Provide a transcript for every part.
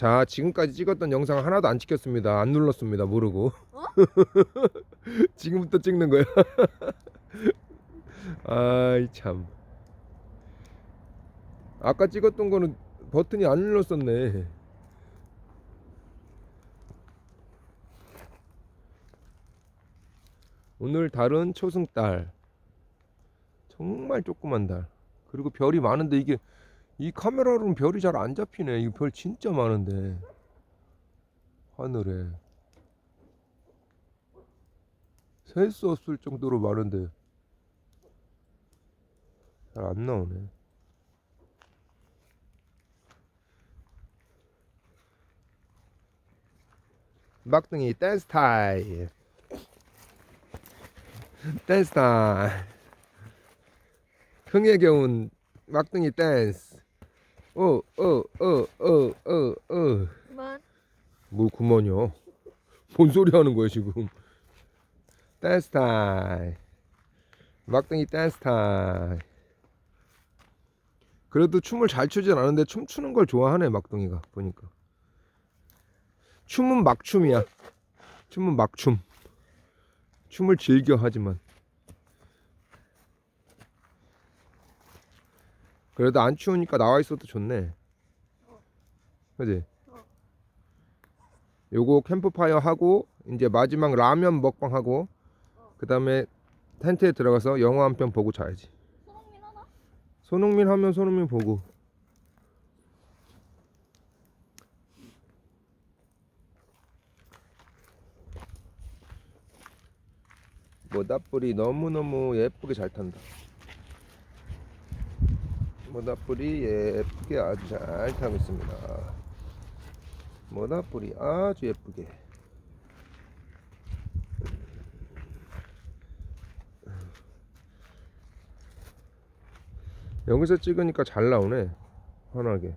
자, 지금까지 찍었던 영상 하나도 안 찍혔습니다. 안 눌렀습니다. 모르고. 어? 지금부터 찍는 거야. 아이 참. 아까 찍었던 거는 버튼이 안 눌렀었네. 오늘 달은 초승달. 정말 조그만 달. 그리고 별이 많은데 이게 이 카메라로는 별이 잘 안 잡히네. 이거 별 진짜 많은데. 하늘에. 셀 수 없을 정도로 많은데. 잘 안 나오네. 막둥이 댄스 타임. 댄스 타임. 흥에 겨운 막둥이 댄스. 어, 어, 어, 어, 어, 어. 그만. 뭐 그만이야. 뭔 소리 하는 거야 지금. 댄스 타임. 막둥이 댄스 타임. 그래도 춤을 잘 추진 않은데 춤추는 걸 좋아하네 막둥이가 보니까. 춤은 막춤이야. 춤은 막춤. 춤을 즐겨 하지만. 그래도 안 추우니까 나와 있어도 좋네. 그지? 요거 캠프파이어 하고 이제 마지막 라면 먹방 하고 그 다음에 텐트에 들어가서 영화 한 편 보고 자야지. 손흥민 하나? 손흥민 하면 손흥민 보고. 모닥불이 너무너무 예쁘게 잘 탄다. 모닥불이 예쁘게 아주 잘 타고 있습니다. 모닥불이 아주 예쁘게. 여기서 찍으니까 잘 나오네. 환하게.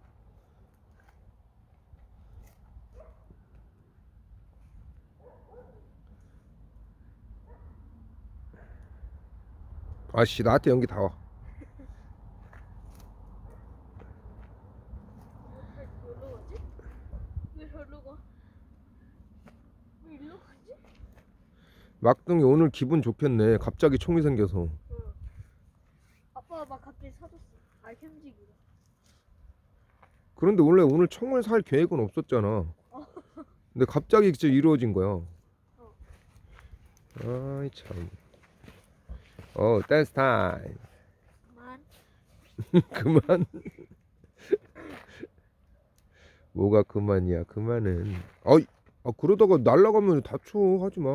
아씨 나한테 연기 다 와. 왜 저리로 가지? 왜 저리로 가? 가지? 막둥이 오늘 기분 좋겠네. 갑자기 총이 생겨서. 아빠가 막 갑자기 사줬어. 알캠지기로. 그런데 원래 오늘 총을 살 계획은 없었잖아. 근데 갑자기 진짜 이루어진 거야. 아이 참. 어 댄스 타임. 그만. 그만. 뭐가 그만이야? 그만은. 아이, 아 그러다가 날라가면 다쳐. 하지 마.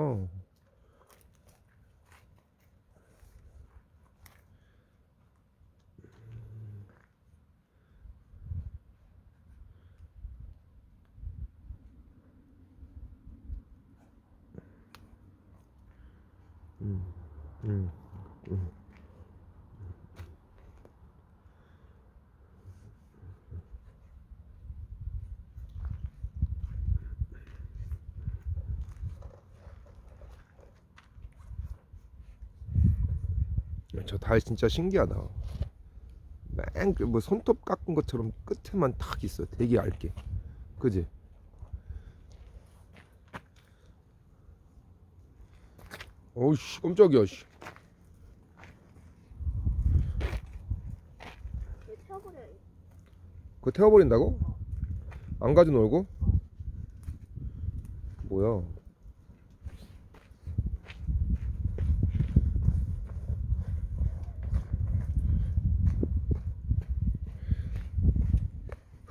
음, 음, 음. 저 달 진짜 신기하다. 맨뭐 손톱 깎은 것처럼 끝에만 탁 있어. 되게 얇게. 그지? 어우씨 깜짝이야 씨. 그거 태워버린다고? 안 가져 놀고? 뭐야?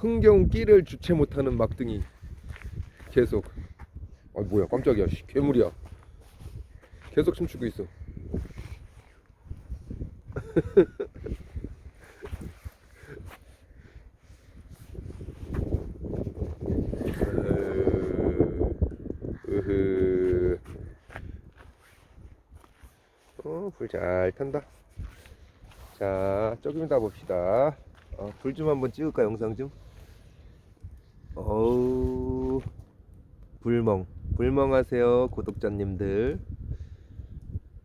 흥겨운 끼를 주체 못하는 막둥이 계속 아 뭐야 깜짝이야 씨, 괴물이야 계속 춤추고 있어. 어, 불 잘 탄다. 자, 조금 이따 봅시다. 어, 불좀 한번 찍을까, 영상 좀? 어우, 불멍. 불멍하세요, 구독자님들.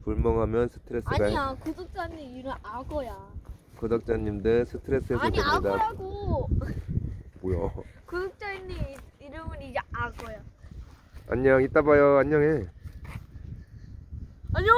불멍하면 스트레스가, 아니야 구독자님 이름 악어야. 구독자님들 스트레스 아니 해소됩니다. 악어라고. 뭐야? 뭐야 구독자님 이- 이름은 이제 악어야. 안녕 이따 봐요 안녕해 안녕.